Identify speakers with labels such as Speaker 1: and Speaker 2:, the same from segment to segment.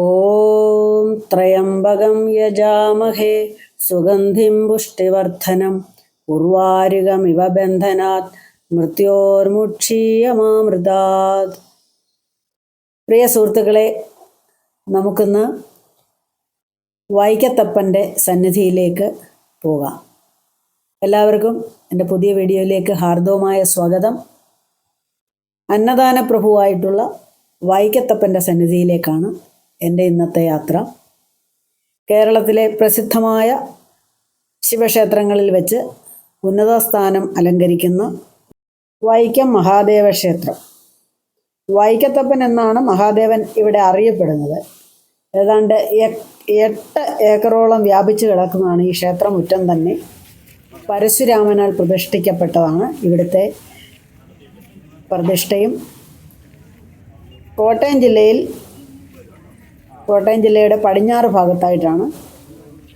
Speaker 1: ഓം ത്രയംബകം യജാമഹേ സുഗന്ധിം പുഷ്ടിവർദ്ധനം ഉർവാരുകമിവ ബന്ധനാത് മൃത്യോർമുക്ഷീയമാമൃതാത്. പ്രിയ സുഹൃത്തുക്കളെ നമുക്കിന്ന് വൈക്കത്തപ്പന്റെ സന്നിധിയിലേക്ക് പോകാം. എല്ലാവർക്കും എന്റെ പുതിയ വീഡിയോയിലേക്ക് ഹാർദവുമായ സ്വാഗതം. അന്നദാന പ്രഭുവായിട്ടുള്ള വൈക്കത്തപ്പന്റെ സന്നിധിയിലേക്കാണ് എന്റെ ഇന്നത്തെ യാത്ര കേരളത്തിലെ പ്രസിദ്ധമായ ശിവക്ഷേത്രങ്ങളിൽ വെച്ച് ഉന്നത സ്ഥാനം അലങ്കരിക്കുന്ന വൈക്കം മഹാദേവ ക്ഷേത്രം. വൈക്കത്തപ്പൻ എന്നാണ് മഹാദേവൻ ഇവിടെ അറിയപ്പെടുന്നത്. ഏതാണ്ട് എട്ട് ഏക്കറോളം വ്യാപിച്ചു കിടക്കുന്നതാണ് ഈ ക്ഷേത്രമുറ്റം തന്നെ. പരശുരാമനാൽ പ്രതിഷ്ഠിക്കപ്പെട്ടതാണ് ഇവിടുത്തെ പ്രതിഷ്ഠയും. കോട്ടയം ജില്ലയിൽ കോട്ടയം ജില്ലയുടെ പടിഞ്ഞാറ് ഭാഗത്തായിട്ടാണ്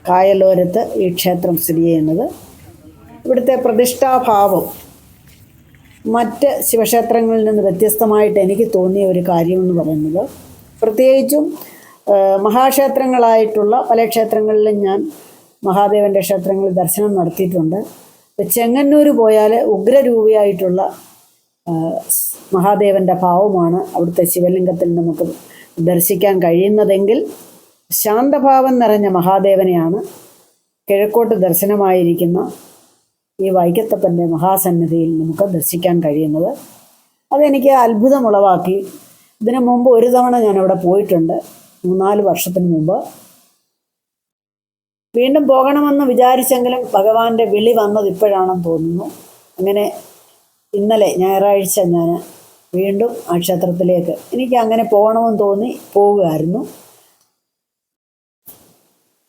Speaker 1: കായലോരത്ത് ഈ ക്ഷേത്രം സ്ഥിതി ചെയ്യുന്നത്. ഇവിടുത്തെ പ്രതിഷ്ഠാഭാവം മറ്റ് ശിവക്ഷേത്രങ്ങളിൽ നിന്ന് വ്യത്യസ്തമായിട്ട് എനിക്ക് തോന്നിയ ഒരു കാര്യമെന്ന് പറയുന്നത് പ്രത്യേകിച്ചും മഹാക്ഷേത്രങ്ങളായിട്ടുള്ള പല ക്ഷേത്രങ്ങളിലും ഞാൻ മഹാദേവന്റെ ക്ഷേത്രങ്ങളിൽ ദർശനം നടത്തിയിട്ടുണ്ട്. ചെങ്ങന്നൂർ പോയാൽ ഉഗ്രരൂപിയായിട്ടുള്ള മഹാദേവന്റെ ഭാവമാണ് അവിടുത്തെ ശിവലിംഗത്തിൽ നമുക്ക് ദർശിക്കാൻ കഴിയുന്നതെങ്കിൽ ശാന്തഭാവം നിറഞ്ഞ മഹാദേവനെയാണ് കിഴക്കോട്ട് ദർശനമായിരിക്കുന്ന ഈ വൈക്കത്തപ്പന്റെ മഹാസന്നിധിയിൽ നമുക്ക് ദർശിക്കാൻ കഴിയുന്നത്. അതെനിക്ക് അത്ഭുതമുളവാക്കി. ഇതിനു മുമ്പ് ഒരു തവണ ഞാൻ അവിടെ പോയിട്ടുണ്ട്. മൂന്നാൽ വർഷത്തിന് മുമ്പ്. വീണ്ടും പോകണമെന്ന് വിചാരിച്ചെങ്കിലും ഭഗവാന്റെ വിളി വന്നത് ഇപ്പോഴാണെന്ന് തോന്നുന്നു. അങ്ങനെ ഇന്നലെ ഞായറാഴ്ച ഞാൻ വീണ്ടും ആ ക്ഷേത്രത്തിലേക്ക്. എനിക്ക് അങ്ങനെ പോകണമെന്ന് തോന്നി പോവുകയായിരുന്നു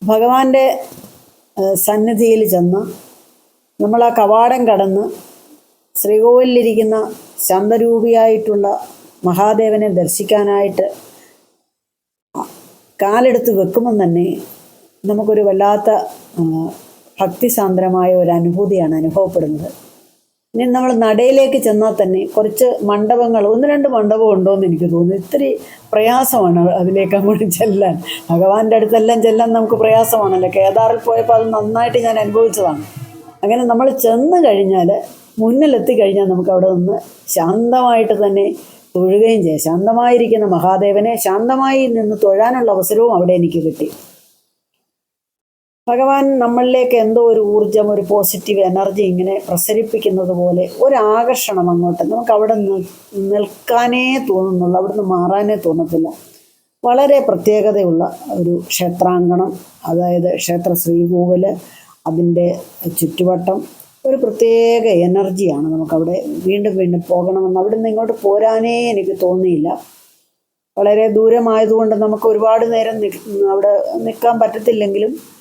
Speaker 1: ഭഗവാന്റെ സന്നിധിയിൽ ചെന്ന് നമ്മൾ ആ കവാടം കടന്ന് ശ്രീകോവിലിരിക്കുന്ന ശാന്തരൂപിയായിട്ടുള്ള മഹാദേവനെ ദർശിക്കാനായിട്ട് കാലെടുത്ത് വെക്കുമ്പം തന്നെ നമുക്കൊരു വല്ലാത്ത ഭക്തിസാന്ദ്രമായ ഒരു അനുഭൂതിയാണ് അനുഭവപ്പെടുന്നത്. ഇനി നമ്മൾ നടയിലേക്ക് ചെന്നാൽ തന്നെ കുറച്ച് മണ്ഡപങ്ങൾ ഒന്ന് രണ്ട് മണ്ഡപം ഉണ്ടോ എന്ന് എനിക്ക് തോന്നുന്നു. ഇത്തിരി പ്രയാസമാണ് അതിലേക്ക് അങ്ങോട്ട് ചെല്ലാൻ. ഭഗവാന്റെ അടുത്തെല്ലാം ചെല്ലാൻ നമുക്ക് പ്രയാസമാണല്ലോ. കേദാറിൽ പോയപ്പോൾ അത് നന്നായിട്ട് ഞാൻ അനുഭവിച്ചതാണ്. അങ്ങനെ നമ്മൾ ചെന്ന് കഴിഞ്ഞാൽ മുന്നിലെത്തി കഴിഞ്ഞാൽ നമുക്ക് അവിടെ നിന്ന് ശാന്തമായിട്ട് തന്നെ തൊഴുകയും ചെയ്യാം. ശാന്തമായിരിക്കുന്ന മഹാദേവനെ ശാന്തമായി നിന്ന് തൊഴാനുള്ള അവസരവും അവിടെ എനിക്ക് കിട്ടി. ഭഗവാൻ നമ്മളിലേക്ക് എന്തോ ഒരു ഊർജം ഒരു പോസിറ്റീവ് എനർജി ഇങ്ങനെ പ്രസരിപ്പിക്കുന്നത് പോലെ ഒരു ആകർഷണം അങ്ങോട്ട്. നമുക്ക് അവിടെ നിൽക്കാനേ തോന്നുന്നുള്ളൂ. അവിടുന്ന് മാറാനേ തോന്നത്തില്ല. വളരെ പ്രത്യേകതയുള്ള ഒരു ക്ഷേത്രാങ്കണം. അതായത് ക്ഷേത്ര ശ്രീകോവിൽ അതിന്റെ ചുറ്റുവട്ടം ഒരു പ്രത്യേക എനർജിയാണ് നമുക്കവിടെ വീണ്ടും വീണ്ടും പോകണമെന്ന്. അവിടെ നിന്ന് ഇങ്ങോട്ട് പോരാനേ എനിക്ക് തോന്നിയില്ല. വളരെ ദൂരമായതുകൊണ്ട് നമുക്ക് ഒരുപാട് നേരം അവിടെ നിൽക്കാൻ പറ്റത്തില്ലെങ്കിലും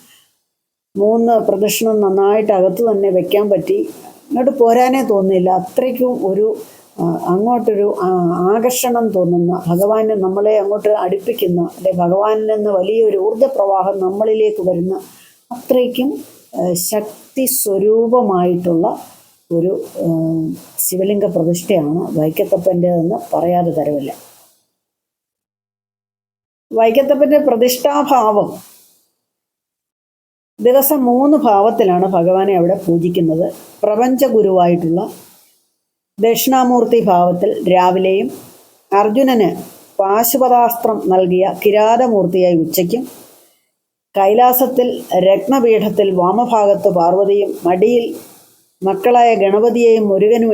Speaker 1: മൂന്ന് പ്രദക്ഷിണം നന്നായിട്ട് അകത്ത് തന്നെ വെക്കാൻ പറ്റി. ഇങ്ങോട്ട് പോരാനേ തോന്നില്ല അത്രയ്ക്കും ഒരു അങ്ങോട്ടൊരു ആകർഷണം തോന്നുന്ന ഭഗവാനെ നമ്മളെ അങ്ങോട്ട് അടുപ്പിക്കുന്ന അല്ലെ ഭഗവാനിൽ നിന്ന് വലിയൊരു ഊർജപ്രവാഹം നമ്മളിലേക്ക് വരുന്ന അത്രയ്ക്കും ശക്തി സ്വരൂപമായിട്ടുള്ള ഒരു ശിവലിംഗ പ്രതിഷ്ഠയാണ് വൈക്കത്തപ്പന്റെതെന്ന് പറയാതെ തരവില്ല. വൈക്കത്തപ്പന്റെ പ്രതിഷ്ഠാഭാവം ദിവസം മൂന്ന് ഭാവത്തിലാണ് ഭഗവാനെ അവിടെ പൂജിക്കുന്നത്. പ്രപഞ്ച ഗുരുവായിട്ടുള്ള ദക്ഷിണാമൂർത്തി ഭാവത്തിൽ രാവിലെയും അർജുനന് പാശുപതാസ്ത്രം നൽകിയ കിരാതമൂർത്തിയായി ഉച്ചയ്ക്കും കൈലാസത്തിൽ രത്നപീഠത്തിൽ വാമഭാഗത്ത് പാർവതിയും മടിയിൽ മക്കളായ ഗണപതിയെയും മുരുകനും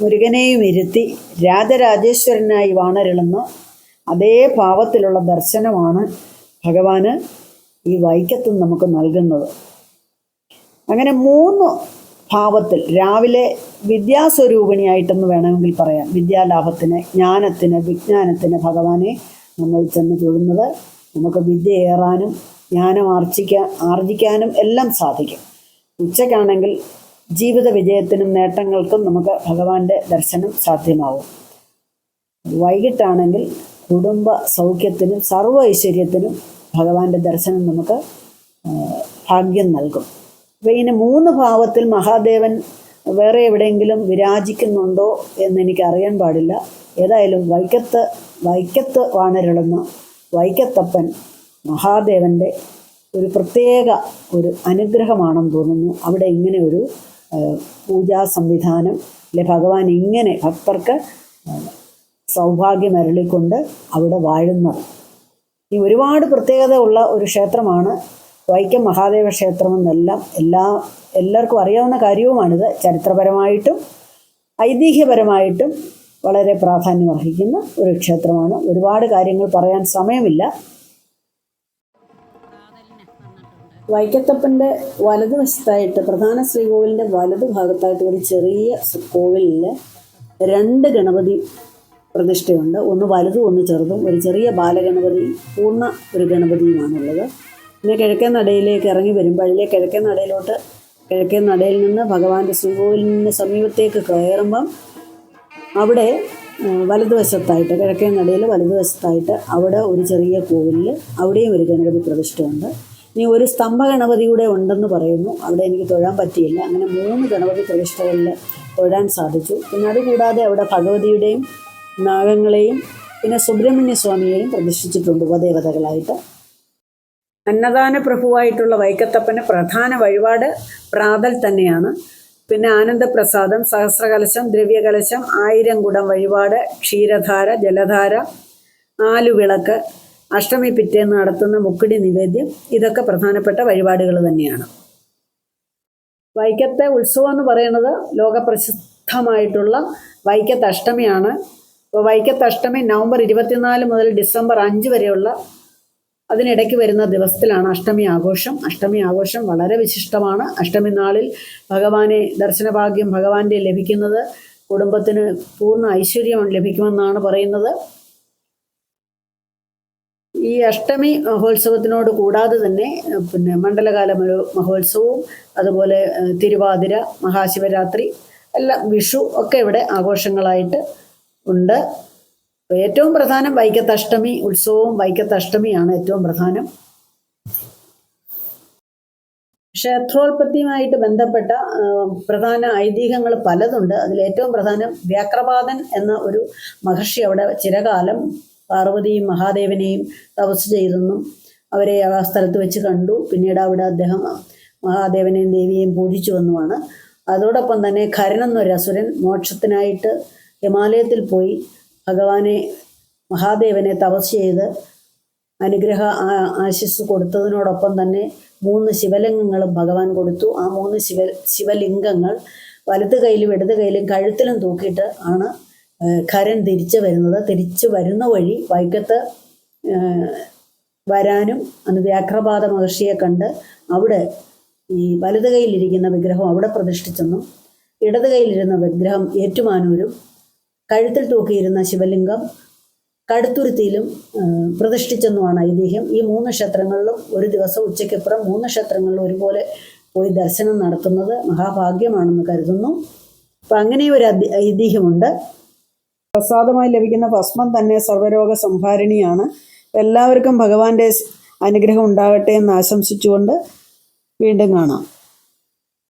Speaker 1: മുരുകനെയും ഇരുത്തി രാജരാജേശ്വരനായി വാണരുളുന്ന അതേ ഭാവത്തിലുള്ള ദർശനമാണ് ഭഗവാന് ഈ വൈക്കത്തും നമുക്ക് നൽകുന്നത്. അങ്ങനെ മൂന്ന് ഭാവത്തിൽ രാവിലെ വിദ്യാസ്വരൂപിണിയായിട്ടെന്ന് വേണമെങ്കിൽ പറയാം. വിദ്യാലാഭത്തിന് ജ്ഞാനത്തിന് വിജ്ഞാനത്തിന് ഭഗവാനെ നമ്മൾ ചെന്ന് തൊഴുന്നത്. നമുക്ക് വിദ്യ ഏറാനും ജ്ഞാനം ആർജിക്കാൻ ആർജിക്കാനും എല്ലാം സാധിക്കും. ഉച്ചക്കാണെങ്കിൽ ജീവിത വിജയത്തിനും നേട്ടങ്ങൾക്കും നമുക്ക് ഭഗവാന്റെ ദർശനം സാധ്യമാവും. വൈകിട്ടാണെങ്കിൽ കുടുംബ സൗഖ്യത്തിനും സർവ ഐശ്വര്യത്തിനും ഭഗവാന്റെ ദർശനം നമുക്ക് ഭാഗ്യം നൽകും. അപ്പോൾ ഇനി മൂന്ന് ഭാവത്തിൽ മഹാദേവൻ വേറെ എവിടെയെങ്കിലും വിരാജിക്കുന്നുണ്ടോ എന്ന് എനിക്ക് അറിയാൻ പാടില്ല. ഏതായാലും വൈക്കത്ത് വൈക്കത്ത് വാണരളുന്ന വൈക്കത്തപ്പൻ മഹാദേവന്റെ ഒരു പ്രത്യേക ഒരു അനുഗ്രഹമാണെന്ന് തോന്നുന്നു. അവിടെ ഇങ്ങനെ ഒരു പൂജാ സംവിധാനം അല്ലെ ഭഗവാൻ ഇങ്ങനെ ഭക്തർക്ക് സൗഭാഗ്യം അരുളിക്കൊണ്ട് അവിടെ വാഴുന്നത്. ഈ ഒരുപാട് പ്രത്യേകത ഉള്ള ഒരു ക്ഷേത്രമാണ്. വൈക്കം മഹാദേവ ക്ഷേത്രം എന്നെല്ലാം എല്ലാ എല്ലാവർക്കും അറിയാവുന്ന കാര്യവുമാണിത്. ചരിത്രപരമായിട്ടും ഐതിഹ്യപരമായിട്ടും വളരെ പ്രാധാന്യം അർഹിക്കുന്ന ഒരു ക്ഷേത്രമാണ്. ഒരുപാട് കാര്യങ്ങൾ പറയാൻ സമയമില്ല. വൈക്കത്തപ്പന്റെ വലതുവശത്തായിട്ട് പ്രധാന ശ്രീകോവിലിന്റെ വലതു ഭാഗത്തായിട്ട് ഒരു ചെറിയ കോവിലിൽ രണ്ട് ഗണപതി പ്രതിഷ്ഠയുണ്ട്. ഒന്ന് വലുതും ഒന്ന് ചെറുതും. ഒരു ചെറിയ ബാലഗണപതി പൂർണ ഒരു ഗണപതിയുമാണുള്ളത്. പിന്നെ കിഴക്കേ നടയിലേക്ക് ഇറങ്ങി വരുമ്പോഴിലെ കിഴക്കേ നടയിലോട്ട് കിഴക്കേ നടയിൽ നിന്ന് ഭഗവാന്റെ ശ്രീകോവിലിന് സമീപത്തേക്ക് കയറുമ്പം അവിടെ വലതുവശത്തായിട്ട് കിഴക്കേ നടയിൽ വലതുവശത്തായിട്ട് അവിടെ ഒരു ചെറിയ കോവിലിൽ അവിടെയും ഒരു ഗണപതി പ്രതിഷ്ഠയുണ്ട്. ഇനി ഒരു സ്തംഭ ഗണപതി കൂടെ ഉണ്ടെന്ന് പറയുന്നു. അവിടെ എനിക്ക് തൊഴാൻ പറ്റിയില്ല. അങ്ങനെ മൂന്ന് ഗണപതി പ്രതിഷ്ഠകളിൽ തൊഴാൻ സാധിച്ചു. പിന്നെ അതുകൂടാതെ അവിടെ ഭഗവതിയുടെയും നാഗങ്ങളെയും പിന്നെ സുബ്രഹ്മണ്യ സ്വാമിയെയും പ്രതിഷ്ഠിച്ചിട്ടുണ്ട് ഉപദേവതകളായിട്ട്. അന്നദാന പ്രഭുവായിട്ടുള്ള വൈക്കത്തപ്പന് പ്രധാന വഴിപാട് പ്രാതൽ തന്നെയാണ്. പിന്നെ ആനന്ദപ്രസാദം സഹസ്രകലശം ദ്രവ്യകലശം ആയിരം കുടം വഴിപാട് ക്ഷീരധാര ജലധാര ആലുവിളക്ക് അഷ്ടമി പിറ്റേന്ന് നടത്തുന്ന മുക്കിടി നിവേദ്യം ഇതൊക്കെ പ്രധാനപ്പെട്ട വഴിപാടുകൾ തന്നെയാണ്. വൈക്കത്തെ ഉത്സവം എന്ന് പറയുന്നത് ലോകപ്രസിദ്ധമായിട്ടുള്ള വൈക്കത്ത് അഷ്ടമിയാണ് അപ്പോൾ വൈക്കത്ത് അഷ്ടമി നവംബർ ഇരുപത്തിനാല് മുതൽ ഡിസംബർ അഞ്ച് വരെയുള്ള അതിനിടയ്ക്ക് വരുന്ന ദിവസത്തിലാണ് അഷ്ടമി ആഘോഷം. അഷ്ടമി ആഘോഷം വളരെ വിശിഷ്ടമാണ്. അഷ്ടമി നാളിൽ ഭഗവാനെ ദർശനഭാഗ്യം ഭഗവാന്റെ ലഭിക്കുന്നത്. കുടുംബത്തിന് പൂർണ ഐശ്വര്യം ലഭിക്കുമെന്നാണ് പറയുന്നത്. ഈ അഷ്ടമി മഹോത്സവത്തിനോട് കൂടാതെ തന്നെ പിന്നെ മണ്ഡലകാല മഹോ- മഹോത്സവവും അതുപോലെ തിരുവാതിര മഹാശിവരാത്രി എല്ലാം വിഷു ഒക്കെ ഇവിടെ ആഘോഷങ്ങളായിട്ട് ഉണ്ട്. ഏറ്റവും പ്രധാനം വൈക്കത്തഷ്ടമി ഉത്സവവും വൈക്കത്തഷ്ടമിയാണ് ഏറ്റവും പ്രധാനം. ക്ഷേത്രോൽപത്തിയുമായിട്ട് ബന്ധപ്പെട്ട പ്രധാന ഐതിഹ്യങ്ങൾ പലതുണ്ട്. അതിൽ ഏറ്റവും പ്രധാനം വ്യാക്രപാതൻ എന്ന ഒരു മഹർഷി അവിടെ ചിരകാലം പാർവതിയും മഹാദേവനെയും തപസ് ചെയ്തെന്നും അവരെ ആ സ്ഥലത്ത് വെച്ച് കണ്ടു. പിന്നീട് അവിടെ അദ്ദേഹം മഹാദേവനെയും ദേവിയെയും പൂജിച്ചു വന്നുമാണ് അതോടൊപ്പം തന്നെ ഖരൻ എന്നൊരു അസുരൻ മോക്ഷത്തിനായിട്ട് ഹിമാലയത്തിൽ പോയി ഭഗവാനെ മഹാദേവനെ തപസ് ചെയ്ത് അനുഗ്രഹ ആശിസ് കൊടുത്തതിനോടൊപ്പം തന്നെ മൂന്ന് ശിവലിംഗങ്ങളും ഭഗവാൻ കൊടുത്തു. ആ മൂന്ന് ശിവ ശിവലിംഗങ്ങൾ വലത് കൈയിലും ഇടത് കൈയിലും കഴുത്തിലും തൂക്കിയിട്ട് ആണ് ഖരൻ തിരിച്ചു വരുന്നത്. തിരിച്ചു വരുന്ന വഴി വൈക്കത്ത് വരാനും അന്ന് വ്യാഘ്രപാത മഹർഷിയെ കണ്ട് അവിടെ ഈ വലത് കൈയിലിരിക്കുന്ന വിഗ്രഹം അവിടെ പ്രതിഷ്ഠിച്ചെന്നും ഇടത് കൈയിലിരുന്ന വിഗ്രഹം ഏറ്റുമാനൂരും കഴുത്തിൽ തൂക്കിയിരുന്ന ശിവലിംഗം കടുത്തുരുത്തിയിലും പ്രതിഷ്ഠിച്ചെന്നുമാണ് ഐതിഹ്യം. ഈ മൂന്ന് ക്ഷേത്രങ്ങളിലും ഒരു ദിവസം ഉച്ചയ്ക്കപ്പുറം മൂന്ന് ക്ഷേത്രങ്ങളിലും ഒരുപോലെ പോയി ദർശനം നടത്തുന്നത് മഹാഭാഗ്യമാണെന്ന് കരുതുന്നു. അപ്പം അങ്ങനെ ഒരു ഐതിഹ്യമുണ്ട്. പ്രസാദമായി ലഭിക്കുന്ന ഭസ്മം തന്നെ സർവരോഗ സംഹാരിണിയാണ്. എല്ലാവർക്കും ഭഗവാന്റെ അനുഗ്രഹം ഉണ്ടാകട്ടെ എന്ന് ആശംസിച്ചുകൊണ്ട് വീണ്ടും കാണാം.